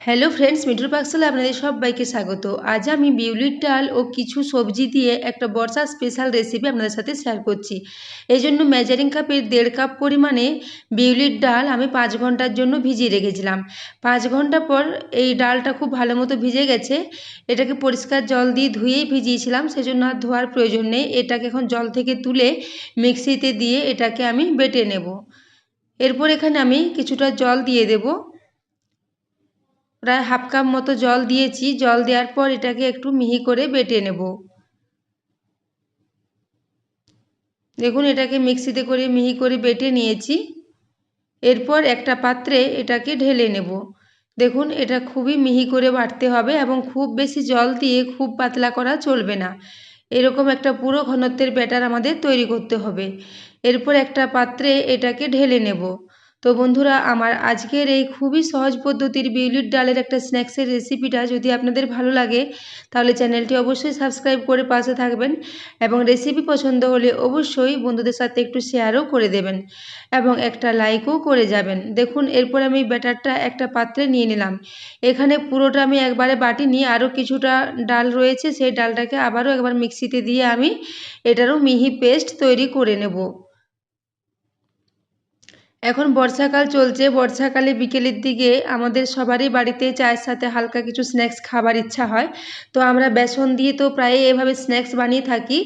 Hello friends মিঠুর পাকশালে আপনাদের সবাইকে স্বাগত। আজ আমি বিউলির ডাল ও কিছু সবজি দিয়ে একটা বর্ষার স্পেশাল রেসিপি আপনাদের সাথে শেয়ার করছি। এই জন্য মেজারিং কাপের দেড় কাপ পরিমাণে বিউলির ডাল আমি পাঁচ ঘণ্টার জন্য ভিজিয়ে রেখেছিলাম। পাঁচ ঘণ্টা পর এই ডালটা খুব ভালো মতো ভিজে গেছে। এটাকে পরিষ্কার জল দিয়ে ধুয়েই ভিজিয়েছিলাম, সেজন্য আর ধোয়ার প্রয়োজন নেই। এটাকে এখন জল থেকে তুলে মিক্সিতে দিয়ে এটাকে আমি বেটে নেব। এরপর এখানে আমি কিছুটা জল দিয়ে দেবো। প্রায় হাফ কাপ মতো জল দিয়েছি, জল দেওয়ার পর এটাকে একটু মিহি করে বেটে নেব। দেখুন, এটাকে মিক্সিতে করে মিহি করে বেটে নিয়েছি। এরপর একটা পাত্রে এটাকে ঢেলে নেব। দেখুন, এটা খুবই মিহি করে বাটতে হবে এবং খুব বেশি জল দিয়ে খুব পাতলা করা চলবে না। এরকম একটা পুরো ঘনত্বের ব্যাটার আমাদের তৈরি করতে হবে। এরপর একটা পাত্রে এটাকে ঢেলে নেব। তো বন্ধুরা, আমার আজকের এই খুবই সহজ পদ্ধতির বিউলির ডালের একটা স্ন্যাক্সের রেসিপিটা যদি আপনাদের ভালো লাগে, তাহলে চ্যানেলটি অবশ্যই সাবস্ক্রাইব করে পাশে থাকবেন এবং রেসিপি পছন্দ হলে অবশ্যই বন্ধুদের সাথে একটু শেয়ারও করে দেবেন এবং একটা লাইকও করে যাবেন। দেখুন, এরপর আমি ব্যাটারটা একটা পাত্রে নিয়ে নিলাম। এখানে পুরোটা আমি একবারে বাটি নিয়ে আরও কিছুটা ডাল রয়েছে, সেই ডালটাকে আবারও একবার মিক্সিতে দিয়ে আমি এটারও মিহি পেস্ট তৈরি করে নেব। এখন বর্ষাকাল চলছে, বর্ষাকালে বিকেলের দিকে আমাদের সবারই বাড়িতে চায়ের সাথে হালকা কিছু স্ন্যাক্স খাবার ইচ্ছা হয়। তো আমরা বেসন দিয়ে তো প্রায়ই এভাবে স্ন্যাক্স বানিয়ে থাকি।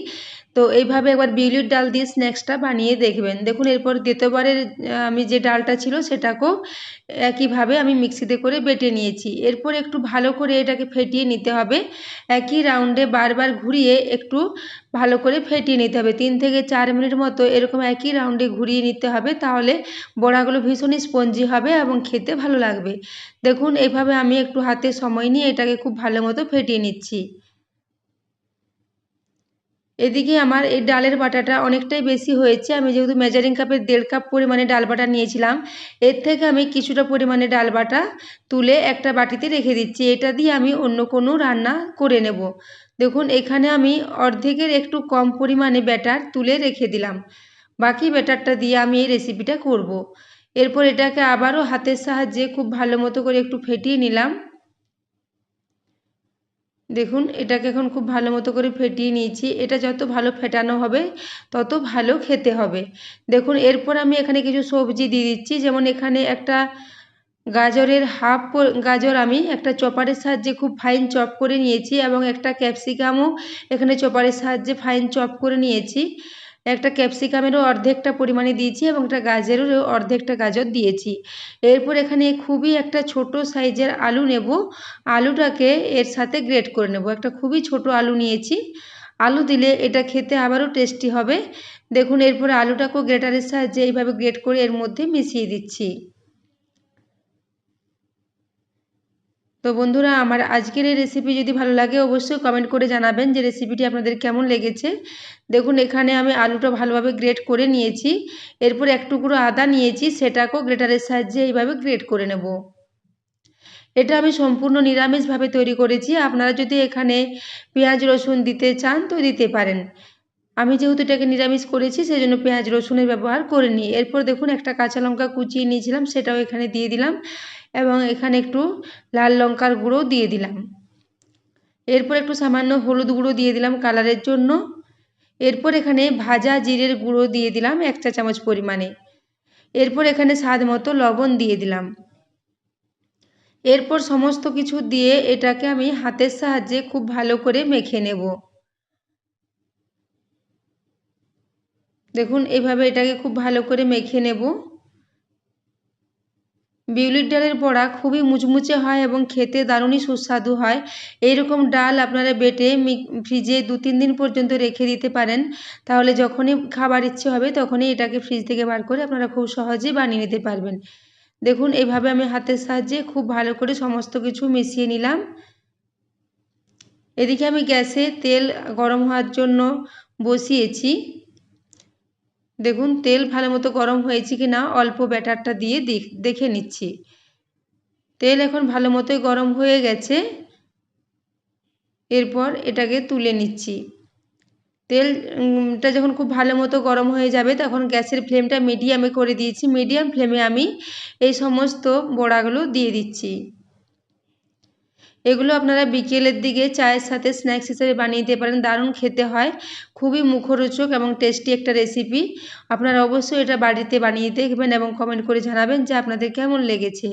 তো এইভাবে একবার বিউলির ডাল দিয়ে স্ন্যাক্সটা বানিয়ে দেখবেন। দেখুন, এরপর দ্বিতীয়বারের আমি যে ডালটা ছিল সেটাকেও একইভাবে আমি মিক্সিতে করে বেটে নিয়েছি। এরপর একটু ভালো করে এটাকে ফেটিয়ে নিতে হবে। একই রাউন্ডে বারবার ঘুরিয়ে একটু ভালো করে ফেটিয়ে নিতে হবে। তিন থেকে চার মিনিট মতো এরকম একই রাউন্ডে ঘুরিয়ে নিতে হবে, তাহলে বড়াগুলো ভীষণই স্পঞ্জি হবে এবং খেতে ভালো লাগবে। দেখুন এইভাবে আমি একটু হাতে সময় নিয়ে এটাকে খুব ভালো মতো ফেটিয়ে নিচ্ছি। এদিকে আমার এই ডালের বাটাটা অনেকটাই বেশি হয়েছে। আমি যেহেতু মেজারিং কাপের দেড় কাপ পরিমাণে ডাল বাটা নিয়েছিলাম, এর থেকে আমি কিছুটা পরিমাণে ডাল বাটা তুলে একটা বাটিতে রেখে দিচ্ছি। এটা দিয়ে আমি অন্য কোনো রান্না করে নেব। দেখুন, এখানে আমি অর্ধেকের একটু কম পরিমাণে ব্যাটার তুলে রেখে দিলাম। বাকি ব্যাটারটা দিয়ে আমি এই রেসিপিটা করব। এরপর এটাকে আবারও হাতের সাহায্যে খুব ভালো মতো করে একটু ফেটিয়ে নিলাম। দেখুন, এটাকে এখন খুব ভালো মতো করে ফেটিয়ে নিয়েছি। এটা যত ভালো ফেটানো হবে, তত ভালো খেতে হবে। দেখুন, এরপর আমি এখানে কিছু সবজি দিয়ে দিচ্ছি। যেমন এখানে একটা গাজরের হাফ গাজর আমি একটা চপারের সাহায্যে খুব ফাইন চপ করে নিয়েছি এবং একটা ক্যাপসিকামও এখানে চপারের সাহায্যে ফাইন চপ করে নিয়েছি। একটা ক্যাপসিকামেরও অর্ধেকটা পরিমাণে দিয়েছি এবং একটা গাজরেরও অর্ধেকটা গাজর দিয়েছি। এরপর এখানে খুবই একটা ছোট সাইজের আলু নেব। আলুটাকে এর সাথে গ্রেট করে নেব। একটা খুবই ছোট আলু নিয়েছি। আলু দিলে এটা খেতে আবারও টেস্টি হবে। দেখুন, এরপরে আলুটাকেও গ্রেটারের সাহায্যে এইভাবে গ্রেট করে এর মধ্যে মিশিয়ে দিচ্ছি। তো বন্ধুরা, আমার আজকের এই রেসিপি যদি ভালো লাগে, অবশ্যই কমেন্ট করে জানাবেন যে রেসিপিটি আপনাদের কেমন লেগেছে। দেখুন, এখানে আমি আলুটা ভালোভাবে গ্রেট করে নিয়েছি। এরপর এক টুকরো আদা নিয়েছি, সেটাকেও গ্রেটারের সাহায্যে এইভাবে গ্রেট করে নেব। এটা আমি সম্পূর্ণ নিরামিষভাবে তৈরি করেছি। আপনারা যদি এখানে পেঁয়াজ, রসুন দিতে চান, তো দিতে পারেন। আমি যেহেতু এটাকে নিরামিষ করেছি সেই জন্য পেঁয়াজ, রসুনের ব্যবহার করিনি এরপর দেখুন, একটা কাঁচা লঙ্কা কুচিয়ে নিয়েছিলাম, সেটাও এখানে দিয়ে দিলাম এবং এখানে একটু লাল লঙ্কার গুঁড়ো দিয়ে দিলাম। এরপর একটু সামান্য হলুদ গুঁড়ো দিয়ে দিলাম কালারের জন্য। এরপর এখানে ভাজা জিরের গুঁড়ো দিয়ে দিলাম এক চা চামচ পরিমাণে। এরপর এখানে স্বাদ মতো লবণ দিয়ে দিলাম। এরপর সমস্ত কিছু দিয়ে এটাকে আমি হাতের সাহায্যে খুব ভালো করে মেখে নেব। দেখুন, এভাবে এটাকে খুব ভালো করে মেখে নেব। বিউলির ডালের বড়া খুবই মুচমুচে হয় এবং খেতে দারুণই সুস্বাদু হয়। এইরকম ডাল আপনারা বেটে ফ্রিজে দু তিন দিন পর্যন্ত রেখে দিতে পারেন। তাহলে যখনই খাবার ইচ্ছে হবে তখনই এটাকে ফ্রিজ থেকে বার করে আপনারা খুব সহজেই বানিয়ে নিতে পারবেন। দেখুন, এভাবে আমি হাতের সাহায্যে খুব ভালো করে সমস্ত কিছু মিশিয়ে নিলাম। এদিকে আমি গ্যাসে তেল গরম হওয়ার জন্য বসিয়েছি। দেখুন, তেল ভালো মতো গরম হয়েছে কি না, অল্প ব্যাটারটা দিয়ে দেখে নিচ্ছি। তেল এখন ভালো মতোই গরম হয়ে গেছে। এরপর এটাকে তুলে নিচ্ছি। তেলটা যখন খুব ভালো মতো গরম হয়ে যাবে, তখন গ্যাসের ফ্লেমটা মিডিয়ামে করে দিয়েছি। মিডিয়াম ফ্লেমে আমি এই সমস্ত বড়াগুলো দিয়ে দিচ্ছি। এগুলো আপনারা বিকেলের দিকে চায়ের সাথে স্ন্যাক্স হিসেবে বানিয়ে দিতে পারেন। দারুণ খেতে হয়। খুবই মুখরোচক এবং টেস্টি একটা রেসিপি আপনারা অবশ্যই এটা বাড়িতে বানিয়ে দেখবেন এবং কমেন্ট করে জানাবেন যে আপনাদের কেমন লেগেছে।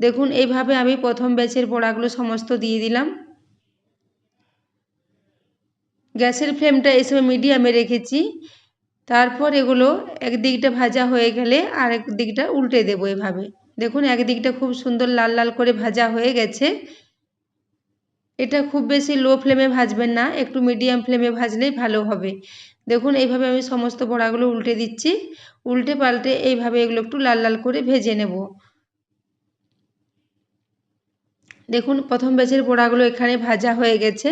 দেখুন, এইভাবে আমি প্রথম ব্যাচের বড়াগুলো সমস্ত দিয়ে দিলাম। গ্যাসের ফ্লেমটা এই সময় মিডিয়ামে রেখেছি। তারপর এগুলো একদিকটা ভাজা হয়ে গেলে আর এক দিকটা উল্টে দেবো এভাবে। দেখুন, একদিকটা খুব সুন্দর লাল লাল করে ভাজা হয়ে গেছে। এটা খুব বেশি লো ফ্লেমে ভাজবেন না, একটু মিডিয়াম ফ্লেমে ভাজলেই ভালো হবে। দেখুন, এইভাবে আমি সমস্ত বড়াগুলো উল্টে দিচ্ছি। উল্টে পাল্টে এইভাবে এগুলো একটু লাল লাল করে ভেজে নেব। দেখুন, প্রথম ব্যাচের বড়াগুলো এখানে ভাজা হয়ে গেছে।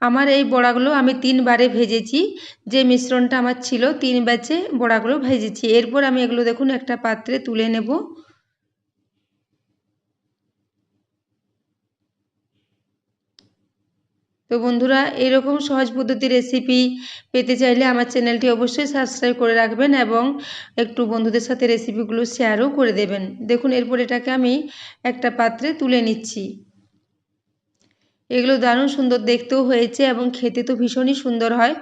আমার এই বড়াগুলো আমি তিনবারে ভেজেছি। যে মিশ্রণটা আমার ছিল, তিন ব্যাচে বড়াগুলো ভেজেছি। এরপর আমি এগুলো দেখুন একটা পাত্রে তুলে নেব। তো বন্ধুরা, এরকম সহজ পদ্ধতি রেসিপি পেতে চাইলে আমার চ্যানেলটি অবশ্যই সাবস্ক্রাইব করে রাখবেন এবং একটু বন্ধুদের সাথে রেসিপিগুলো শেয়ারও করে দেবেন। দেখুন, এরপর এটাকে আমি একটা পাত্রে তুলে নিচ্ছি। এগুলো দারুণ সুন্দর দেখতেও হয়েছে এবং খেতে তো ভীষণই সুন্দর হয়।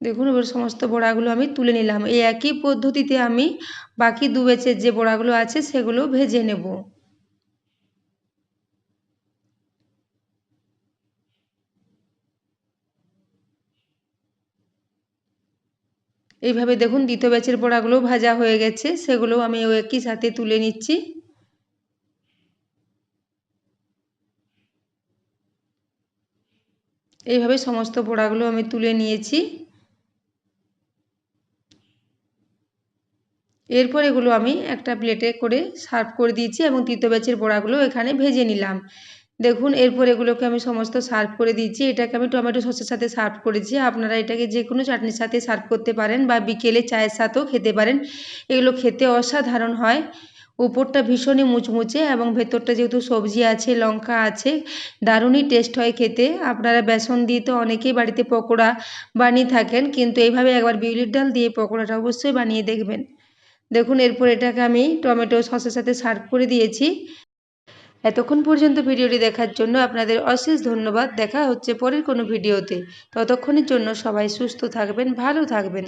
দেখুন, এবার সমস্ত বড়াগুলো আমি তুলে নিলাম। এই একই পদ্ধতিতে আমি বাকি দু বেচের যে বড়াগুলো আছে, সেগুলো ভেজে নেব। এইভাবে দেখুন, দ্বিতীয় ব্যাচের বড়াগুলো ভাজা হয়ে গেছে। সেগুলো আমি একই সাথে তুলে নিচ্ছি। এইভাবে সমস্ত বড়াগুলো আমি তুলে নিয়েছি। এরপর এগুলো আমি একটা প্লেটে করে সার্ভ করে দিয়েছি এবং তৃতীয় ব্যাচের বড়াগুলো এখানে ভেজে নিলাম। দেখুন, এরপর এগুলোকে আমি সমস্ত সার্ভ করে দিয়েছি। এটাকে আমি টমেটো সসের সাথে সার্ভ করেছি। আপনারা এটাকে যে কোনো চাটনির সাথে সার্ভ করতে পারেন বা বিকেলে চায়ের সাথেও খেতে পারেন। এগুলো খেতে অসাধারণ হয়। উপরটা ভীষণই মুচমুচে এবং ভেতরটা যেহেতু সবজি আছে, লঙ্কা আছে, দারুণই টেস্ট হয় খেতে। আপনারা বেসন দিয়ে তো অনেকেই বাড়িতে পকোড়া বানিয়ে থাকেন, কিন্তু এইভাবে একবার বিউলির ডাল দিয়ে পকোড়াটা অবশ্যই বানিয়ে দেখবেন। দেখুন, এরপর এটাকে আমি টমেটো সসের সাথে সার্ভ করে দিয়েছি। এতক্ষণ পর্যন্ত ভিডিওটি দেখার জন্য আপনাদের অশেষ ধন্যবাদ। দেখা হচ্ছে পরের কোনো ভিডিওতে। ততক্ষণের জন্য সবাই সুস্থ থাকবেন, ভালো থাকবেন।